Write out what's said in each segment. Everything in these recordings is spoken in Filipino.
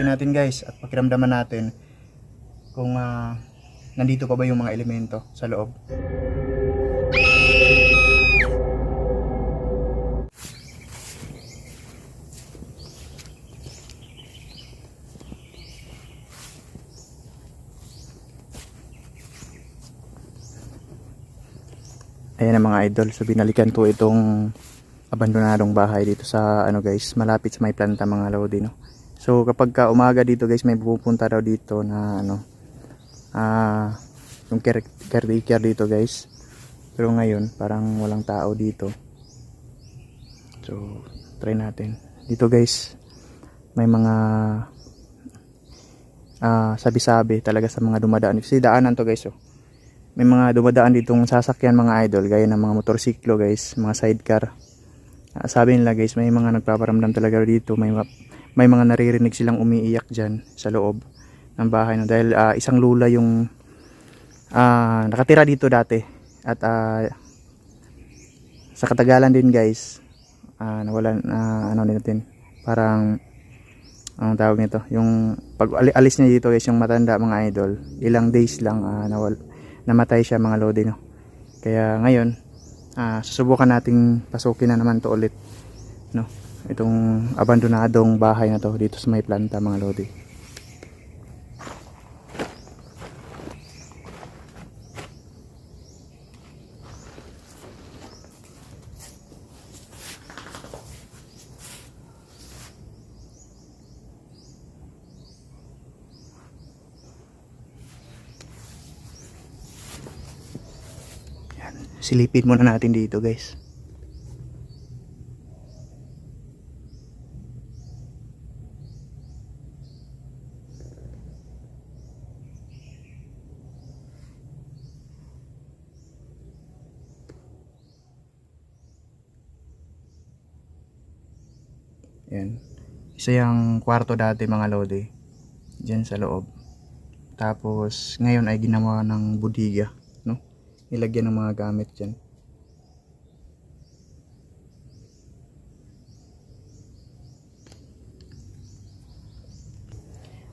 papasukin natin guys at pakiramdaman natin kung ah, nandito pa ba yung mga elemento sa loob. Ayan ang mga idol. So binalikan ko itong abandonadong bahay dito sa ano guys, malapit sa may planta mga lodi no. So kapag ka umaga dito guys, may pupunta daw dito na ano ah yung care- caretaker dito guys. Pero ngayon parang walang tao dito. So try natin. Dito guys, may mga ah sabi-sabi talaga sa mga dumadaan. Kasi daanan to guys oh may mga dumadaan ditong sasakyan mga idol gaya ng mga motorsiklo guys mga sidecar Ah, sabi nila guys may mga nagpaparamdam talaga dito may ma- may mga naririnig silang umiiyak dyan sa loob ng bahay no? Dahil ah, isang lula yung ah, nakatira dito dati at ah, sa katagalan din guys ah, nawalan ah, ano natin parang ang tawag nito? Yung pag ali- alis niya dito guys yung matanda mga idol ilang days lang ah, nawal namatay siya mga lodi no? Kaya ngayon ah, susubukan nating pasukin na naman to ulit no itong abandonadong bahay na to dito sa may planta mga lodi Yan. silipin muna natin dito guys Yan. Isa yung kwarto dati mga lodi. Diyan sa loob. Tapos ngayon ay ginawa ng budiga, no? Nilagyan ng mga gamit diyan.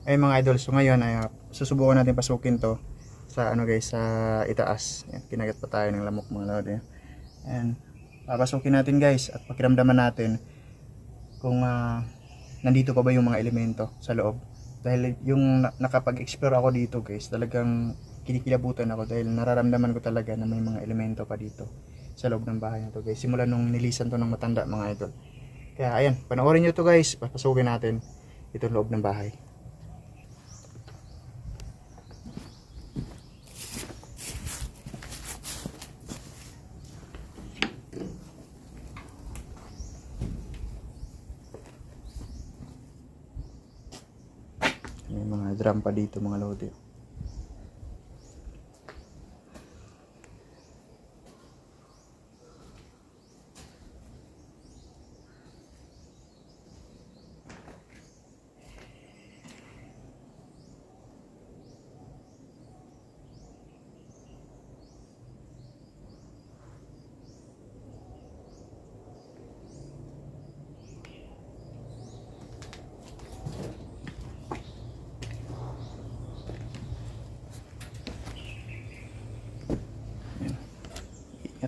Ay mga idol, so ngayon ay ah, susubukan natin pasukin to sa ano guys, sa itaas. Yan, kinagat pa tayo ng lamok mga lodi. Ayan. Papasukin natin guys at pakiramdaman natin kung ah, nandito pa ba yung mga elemento sa loob. Dahil yung na- nakapag-explore ako dito guys, talagang kinikilabutan ako dahil nararamdaman ko talaga na may mga elemento pa dito sa loob ng bahay na to guys. Simula nung nilisan to ng matanda mga idol. Kaya ayan, panoorin nyo to guys, papasukin natin itong loob ng bahay. May mga drum pa dito mga lodi.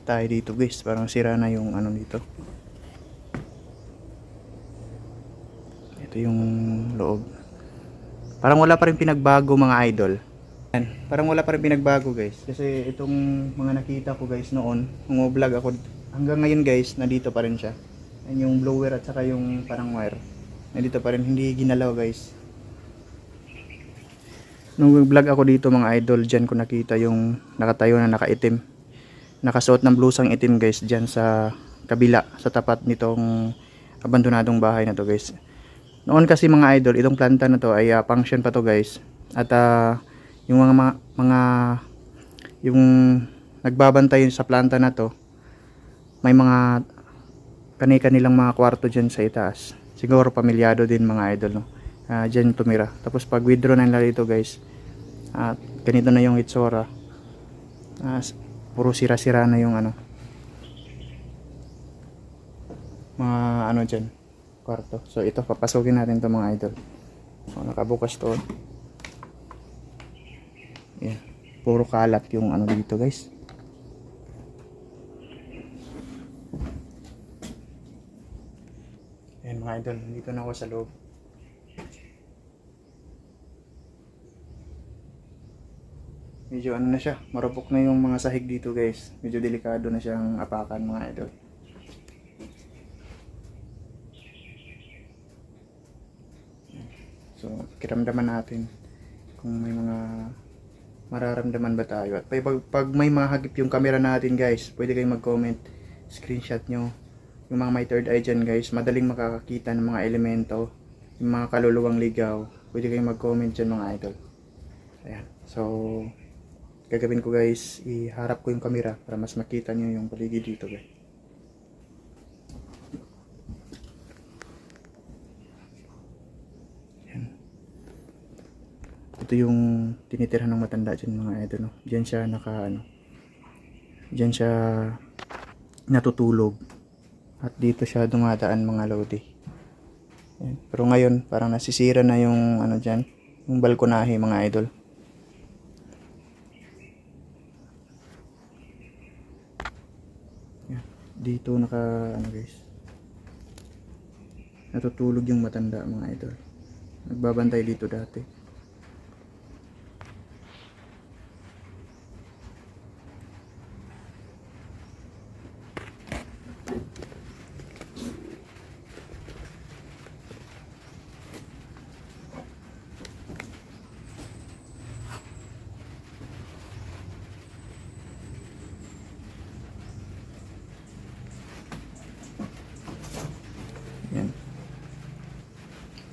Ingat tayo dito guys, parang sira na yung ano dito. Ito yung loob. Parang wala pa rin pinagbago mga idol. Yan, parang wala pa rin pinagbago guys. Kasi itong mga nakita ko guys noon, nung vlog ako, hanggang ngayon guys, nandito pa rin siya. Yan yung blower at saka yung parang wire. Nandito pa rin, hindi ginalaw guys. Nung vlog ako dito mga idol, dyan ko nakita yung nakatayo na nakaitim nakasuot ng blusang itim guys dyan sa kabila sa tapat nitong abandonadong bahay na to guys. Noon kasi mga idol itong planta na to ay ah, function pa to guys. At ah, yung mga, mga yung nagbabantay sa planta na to may mga kani-kanilang mga kwarto dyan sa itaas. Siguro pamilyado din mga idol no? Ah, dyan tumira. Tapos pag withdraw na nila dito guys at ganito na yung itsura. S- puro sira-sira na yung ano mga ano dyan kwarto so ito papasukin natin to mga idol Oh, nakabukas to. Yan. Puro kalat yung ano dito guys. Ayan mga idol, dito na ako sa loob. Medyo ano na siya, marupok na yung mga sahig dito guys. Medyo delikado na siyang apakan mga idol. So, kiramdaman natin kung may mga mararamdaman ba tayo. At pag, pag may mahagip yung camera natin guys, pwede kayong mag-comment, screenshot nyo. Yung mga may third eye dyan guys, madaling makakakita ng mga elemento, yung mga kaluluwang ligaw. Pwede kayong mag-comment dyan mga idol. Ayan. So, gagawin ko guys, iharap ko yung camera para mas makita nyo yung paligid dito guys. ito yung tinitirhan ng matanda dyan mga idol no? dyan siya naka ano dyan siya natutulog at dito siya dumadaan mga lodi Yan. pero ngayon parang nasisira na yung ano dyan yung balkonahe mga idol Yan. Dito naka ano guys? Natutulog yung matanda mga idol. Nagbabantay dito dati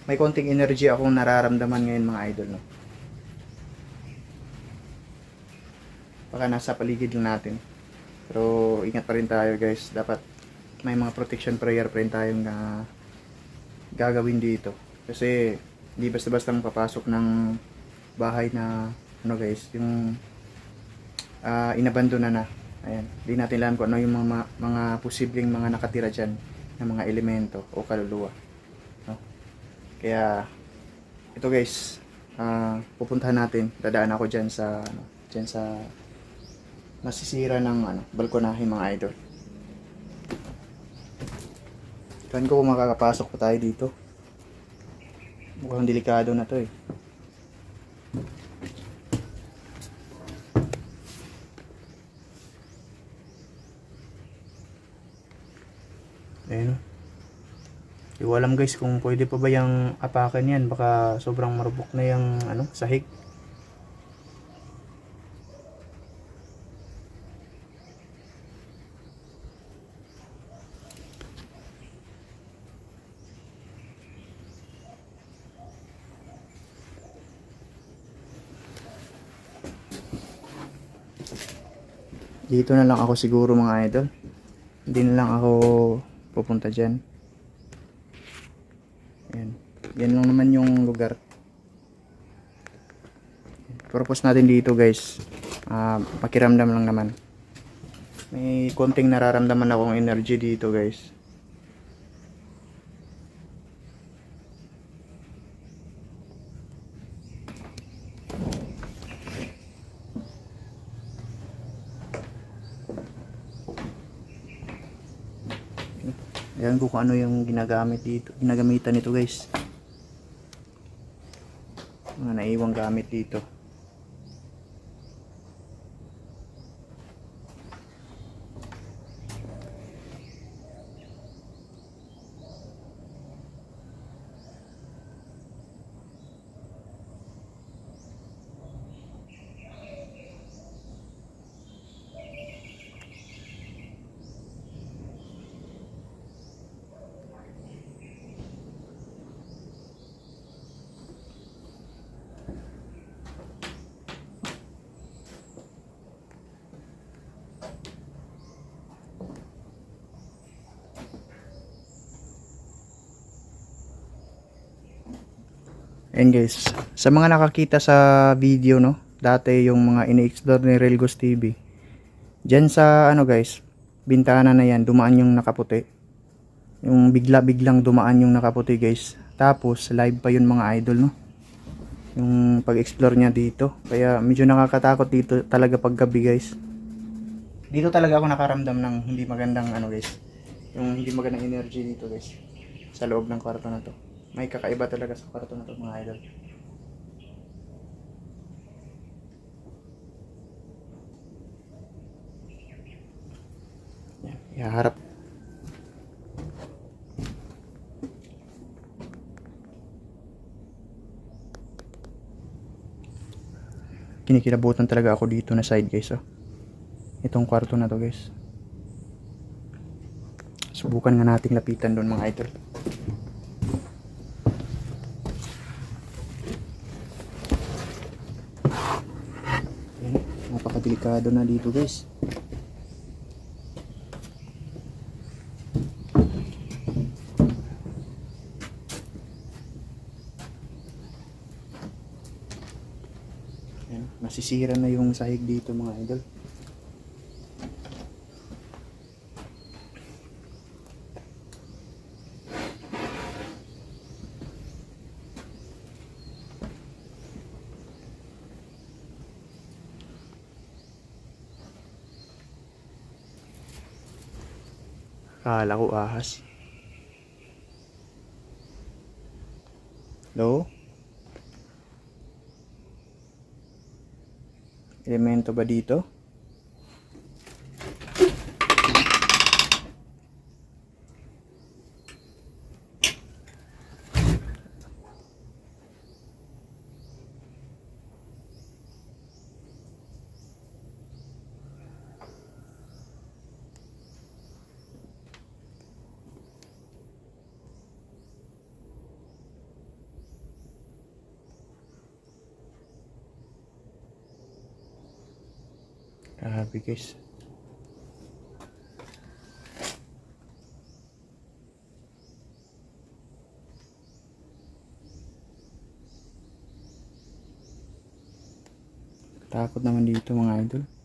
May konting energy akong nararamdaman ngayon mga idol. No? Baka nasa paligid lang natin. Pero ingat pa rin tayo guys. Dapat may mga protection prayer pa rin tayong na gagawin dito. Kasi hindi basta-basta papasok ng bahay na ano guys, yung ah inabandona na. Ayan, hindi natin alam kung ano yung mga, mga posibleng mga nakatira dyan ng mga elemento o kaluluwa. Kaya, ito guys, ah pupuntahan natin, dadaan ako dyan sa, ano, dyan sa nasisira ng ano, balkonahe mga idol. Kan ko kung makakapasok pa tayo dito. Mukhang delikado na to eh. Ko alam guys kung pwede pa ba yung apakan yan. Baka sobrang marupok na yung ano, sahig. Dito na lang ako siguro mga idol. Hindi na lang ako pupunta dyan. Yan. Lang naman yung lugar. Purpose natin dito guys. ah pakiramdam lang naman. May konting nararamdaman akong energy dito guys. Ayan ko kung ano yung ginagamit dito. Ginagamitan nito guys. Mga naiwang gamit dito. Ayan guys, sa mga nakakita sa video no, dati yung mga ini-explore ni Relgos TV. Diyan sa ano guys, bintana na yan, dumaan yung nakaputi. Yung bigla-biglang dumaan yung nakaputi guys. Tapos live pa yun mga idol no. yung pag-explore niya dito. Kaya medyo nakakatakot dito talaga pag gabi guys. Dito talaga ako nakaramdam ng hindi magandang ano guys. Yung hindi magandang energy dito guys. Sa loob ng kwarto na to. May kakaiba talaga sa kwarto na to mga idol. Yan, ihaharap. Kinikilabutan talaga ako dito na side guys oh. Itong kwarto na to guys. Subukan nga nating lapitan doon mga idol. Ayan, napakadelikado na dito guys. Ayan, masisira na yung sahig dito mga idol. Kala ko ahas. Hello? Elemento ba dito? Grabe guys. Takot naman dito mga idol.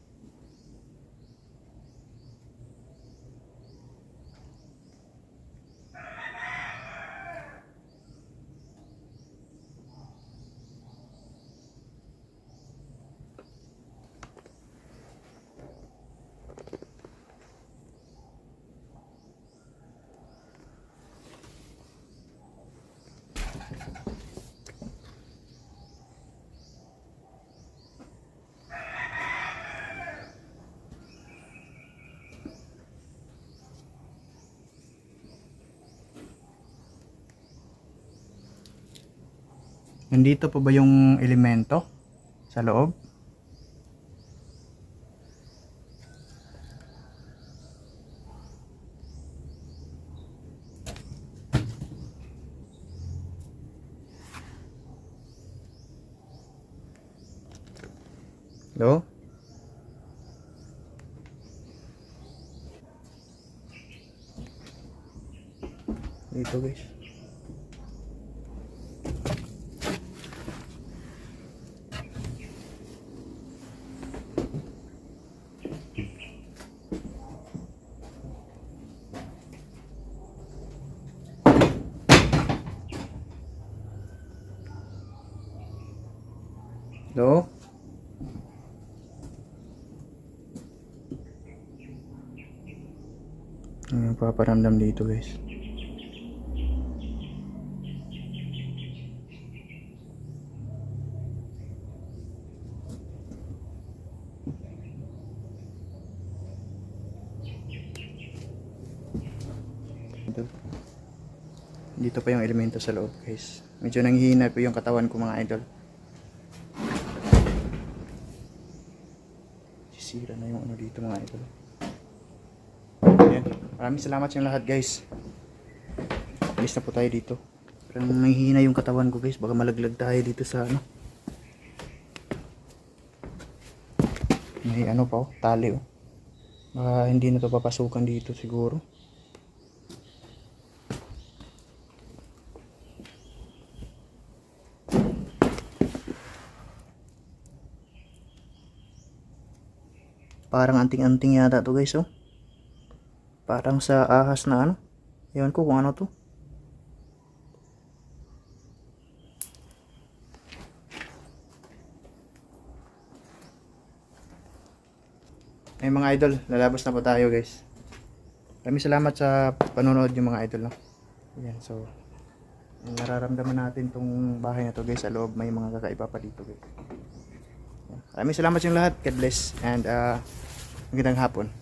Nandito pa ba yung elemento sa loob? Hello? Dito guys. Hello? Ano yung paparamdam dito guys? Ito. Dito pa yung elemento sa loob guys. Medyo nanghihina po yung katawan ko mga idol. Sisira na yung ano dito mga idol. Ayan. Maraming salamat sa lahat guys. Alis na po tayo dito. Parang nanghihina yung katawan ko guys. Baka malaglag tayo dito sa ano. May ano pa oh, tali oh. Baka hindi na to papasukan dito siguro. Parang anting-anting yata to guys oh. Parang sa ahas na ano. Ewan ko kung ano to. Ay mga idol, lalabas na po tayo guys. Maraming salamat sa panonood yung mga idol. No? Ayan, so nararamdaman natin tong bahay na to guys sa loob may mga kakaiba pa dito guys. Maraming salamat yung lahat. God bless and uh, magandang hapon.